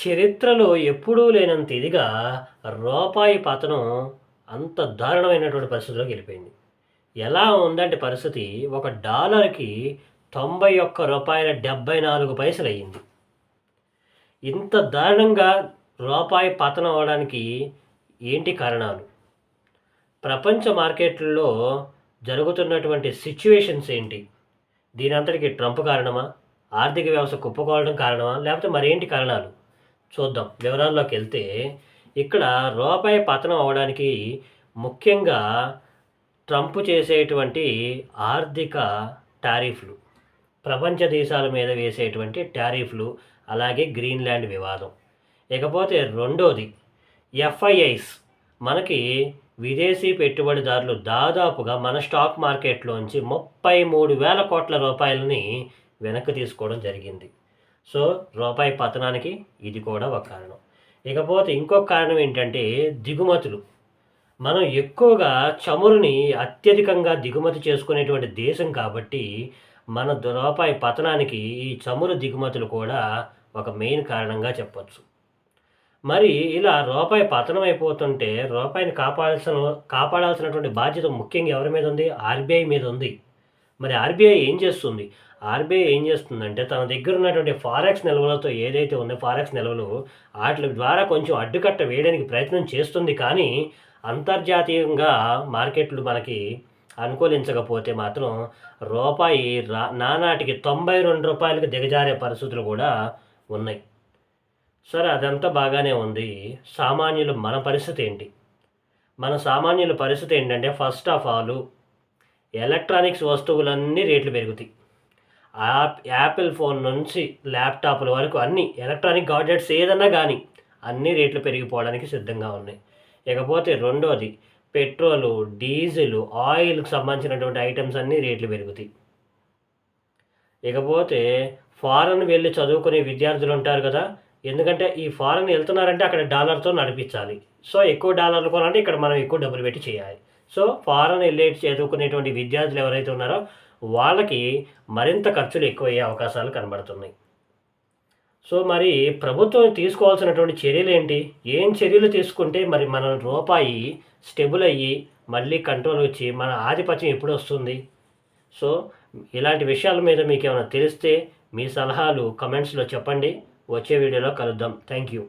చరిత్రలో ఎప్పుడూ లేనంత ఇదిగా రూపాయి పతనం అంత దారుణమైనటువంటి పరిస్థితిలోకి వెళ్ళిపోయింది. ఎలా ఉందంటే పరిస్థితి ఒక డాలర్కి తొంభై ఒక్క రూపాయల డెబ్బై నాలుగు పైసలు అయ్యింది. ఇంత దారుణంగా రూపాయి పతనం అవడానికి ఏంటి కారణాలు? ప్రపంచ మార్కెట్లలో జరుగుతున్నటువంటి సిచ్యువేషన్స్ ఏంటి? దీని అంతటికి ట్రంప్ కారణమా? ఆర్థిక వ్యవస్థ కుప్పకోవడం కారణమా? లేకపోతే మరేంటి కారణాలు? చూద్దాం. వివరాల్లోకి వెళ్తే ఇక్కడ రూపాయి పతనం అవడానికి ముఖ్యంగా ట్రంప్ చేసేటువంటి ఆర్థిక టారిఫ్లు ప్రపంచ దేశాల మీద వేసేటువంటి టారిఫ్లు అలాగే గ్రీన్లాండ్ వివాదం. ఇకపోతే రెండోది ఎఫ్ఐఐస్. మనకి విదేశీ పెట్టుబడిదారులు దాదాపుగా మన స్టాక్ మార్కెట్లోంచి ముప్పై మూడు వేల కోట్ల రూపాయలని వెనక్కి తీసుకోవడం జరిగింది. సో రూపాయి పతనానికి ఇది కూడా ఒక కారణం. ఇకపోతే ఇంకొక కారణం ఏంటంటే దిగుమతులు. మనం ఎక్కువగా చమురుని అత్యధికంగా దిగుమతి చేసుకునేటువంటి దేశం కాబట్టి మన రూపాయి పతనానికి ఈ చమురు దిగుమతులు కూడా ఒక మెయిన్ కారణంగా చెప్పచ్చు. మరి ఇలా రూపాయి పతనం అయిపోతుంటే రూపాయిని కాపాడాల్సిన కాపాడాల్సినటువంటి బాధ్యత ముఖ్యంగా ఎవరి మీద ఉంది? ఆర్బీఐ మీద ఉంది. మరి ఆర్బీఐ ఏం చేస్తుంది? ఆర్బీఐ ఏం చేస్తుందంటే తన దగ్గర ఉన్నటువంటి ఫారెక్స్ నిల్వలతో ఏదైతే ఉందో ఫారెక్స్ నిల్వలు వాటి ద్వారా కొంచెం అడ్డుకట్ట వేయడానికి ప్రయత్నం చేస్తుంది. కానీ అంతర్జాతీయంగా మార్కెట్లు మనకి అనుకూలించకపోతే మాత్రం రూపాయి రా నానాటికి తొంభై రెండు రూపాయలకు దిగజారే పరిస్థితులు కూడా ఉన్నాయి. సరే అదంతా బాగానే ఉంది. సామాన్యులు మన పరిస్థితి ఏంటి? మన సామాన్యుల పరిస్థితి ఏంటంటే ఫస్ట్ ఆఫ్ ఆల్ ఎలక్ట్రానిక్స్ వస్తువులన్నీ రేట్లు పెరుగుతాయి. యాప్ యాపిల్ ఫోన్ నుంచి ల్యాప్టాప్ల వరకు అన్ని ఎలక్ట్రానిక్ గాడ్జెట్స్ ఏదన్నా కానీ అన్ని రేట్లు పెరిగిపోవడానికి సిద్ధంగా ఉన్నాయి. ఇకపోతే రెండోది పెట్రోలు డీజిల్ ఆయిల్కి సంబంధించినటువంటి ఐటమ్స్ అన్నీ రేట్లు పెరుగుతాయి. ఇకపోతే ఫారెన్ వెళ్ళి చదువుకునే విద్యార్థులు ఉంటారు కదా ఎందుకంటే ఈ ఫారెన్ వెళ్తున్నారంటే అక్కడ డాలర్తో నడిపించాలి. సో ఎక్కువ డాలర్లు కొనాలంటే ఇక్కడ మనం ఎక్కువ డబ్బులు పెట్టి చేయాలి. సో ఫారెన్ వెళ్ళి చదువుకునేటువంటి విద్యార్థులు ఎవరైతే ఉన్నారో వాళ్ళకి మరింత ఖర్చులు ఎక్కువయ్యే అవకాశాలు కనబడుతున్నాయి. సో మరి ప్రభుత్వం తీసుకోవాల్సినటువంటి చర్యలు ఏంటి? ఏం చర్యలు తీసుకుంటే మరి మన రూపాయి స్టెబుల్ అయ్యి మళ్ళీ కంట్రోల్ వచ్చి మన ఆధిపత్యం ఎప్పుడు వస్తుంది? సో ఇలాంటి విషయాల మీద మీకు ఏమైనా తెలిస్తే మీ సలహాలు కమెంట్స్లో చెప్పండి. వచ్చే వీడియోలో కలుద్దాం. Thank you